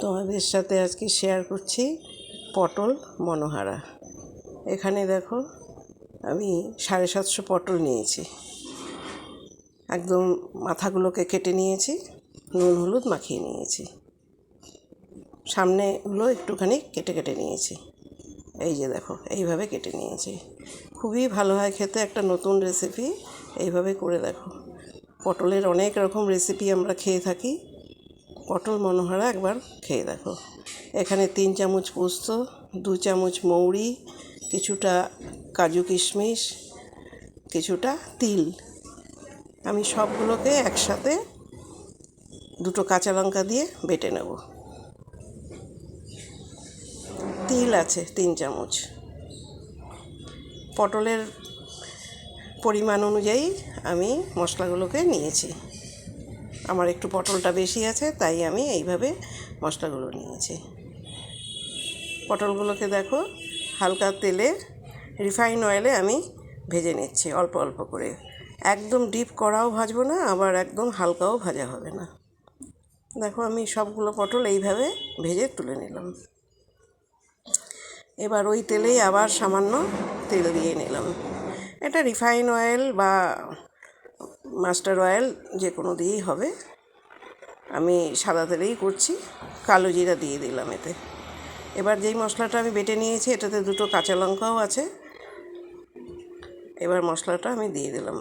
তোমাদের সাথে আজকে শেয়ার করছি পটল মনোহারা। এখানে দেখো আমি সাড়ে সাতশো পটল নিয়েছি। একদম মাথাগুলোকে কেটে নিয়েছি, নুন, হলুদ মাখিয়ে নিয়েছি। সামনেগুলো একটুখানি কেটে কেটে নিয়েছি। এই যে দেখো, এইভাবে কেটে নিয়েছি। খুবই ভালো হয় খেতে, একটা নতুন রেসিপি এইভাবে করে দেখো। পটলের অনেক রকম রেসিপি আমরা খেয়ে থাকি। পটল মনোহরা একবার খেয়ে দেখো। এখানে তিন চামচ পোস্ত, দু চামচ মৌরি, কিছুটা কাজু কিশমিশ, কিছুটা তিল। আমি সবগুলোকে একসাথে দুটো কাঁচা লঙ্কা দিয়ে বেটে নেব। তিল আছে তিন চামচ। পটলের পরিমাণ অনুযায়ী আমি মশলাগুলোকে নিয়েছি। আমার একটু পটলটা বেশি আছে, তাই আমি এইভাবে মশলাগুলো নিয়েছি। পটলগুলোকে দেখো, হালকা তেলে রিফাইন অয়েলে আমি ভেজে নিচ্ছি অল্প অল্প করে। একদম ডিপ কড়াও ভাজবো না, আবার একদম হালকাও ভাজা হবে না। দেখো, আমি সবগুলো পটল এইভাবে ভেজে তুলে নিলাম। এবার ওই তেলেই আবার সামান্য তেল দিয়ে নিলাম। এটা রিফাইন অয়েল বা মাস্টার অয়েল যে কোনো দিয়েই হবে। আমি সাদা তেলেই করছি, কালো জিরা দিয়ে দিলাম এতে। এবার যেই মশলাটা আমি বেটে নিয়েছি, এটাতে দুটো কাঁচা লঙ্কাও আছে। এবার মশলাটা আমি দিয়ে দিলাম।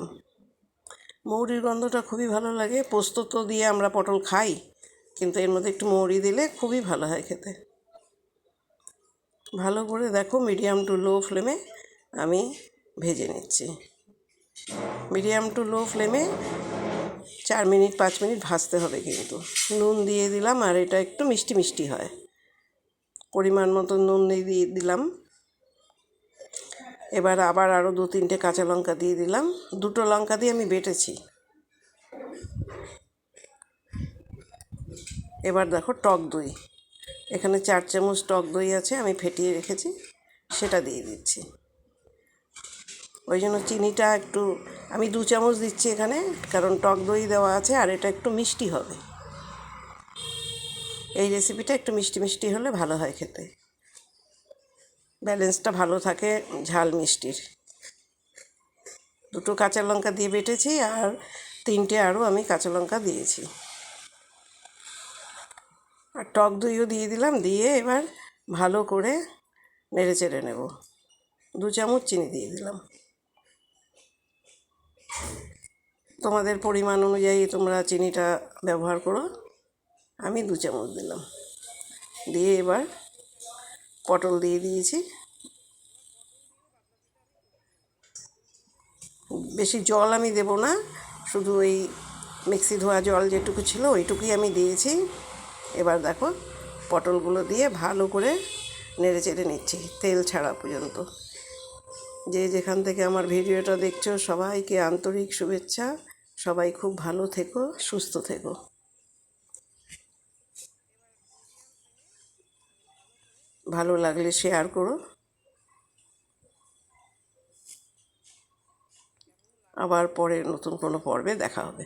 মৌরির গন্ধটা খুবই ভালো লাগে। পোস্ত তো দিয়ে আমরা পটল খাই, কিন্তু এর মধ্যে একটু মৌরি দিলে খুবই ভালো হয় খেতে। ভালো করে দেখো, মিডিয়াম টু লো ফ্লেমে আমি ভেজে নিচ্ছি। মিডিয়াম টু লো ফ্লেমে চার মিনিট, পাঁচ মিনিট ভাজতে হবে কিন্তু। নুন দিয়ে দিলাম আর এটা একটু মিষ্টি মিষ্টি হয়। পরিমাণ মতো নুন দিয়ে দিলাম। এবার আবার আরও দু তিনটে কাঁচা লঙ্কা দিয়ে দিলাম। দুটো লঙ্কা দিয়ে আমি বেটেছি। এবার দেখো টক দই। এখানে চার চামচ টক দই আছে, আমি ফেটিয়ে রেখেছি, সেটা দিয়ে দিচ্ছি। ওই জন্য চিনিটা একটু, আমি দু চামচ দিচ্ছি এখানে, কারণ টক দই দেওয়া আছে আর এটা একটু মিষ্টি হবে। এই রেসিপিটা একটু মিষ্টি মিষ্টি হলে ভালো হয় খেতে। ব্যালেন্সটা ভালো থাকে, ঝাল মিষ্টির। দুটো কাঁচা লঙ্কা দিয়ে বেটেছি আর তিনটে আরও আমি কাঁচা লঙ্কা দিয়েছি। আর টক দইও দিয়ে দিলাম, দিয়ে এবার ভালো করে নেড়ে চেড়ে নেব। দু চামচ চিনি দিয়ে দিলাম। তোমাদের পরিমাণ অনুযায়ী তোমরা চিনিটা ব্যবহার করো। আমি দু চামচ দিলাম। দিয়ে এবার পটল দিয়ে দিয়েছি। বেশি জল আমি দেব না, শুধু ওই মিক্সি ধোয়া জল যেটুকু ছিল ওইটুকুই আমি দিয়েছি। এবার দেখো পটলগুলো দিয়ে ভালো করে নেড়ে চেড়ে নিচ্ছি, তেল ছাড়া পর্যন্ত। যে যেখান থেকে আমার ভিডিওটা দেখছ, সবাইকে আন্তরিক শুভেচ্ছা। সবাই খুব ভালো থেকো, সুস্থ থেকো। ভালো লাগলে শেয়ার করো। আবার পরে নতুন কোনো পর্বে দেখা হবে।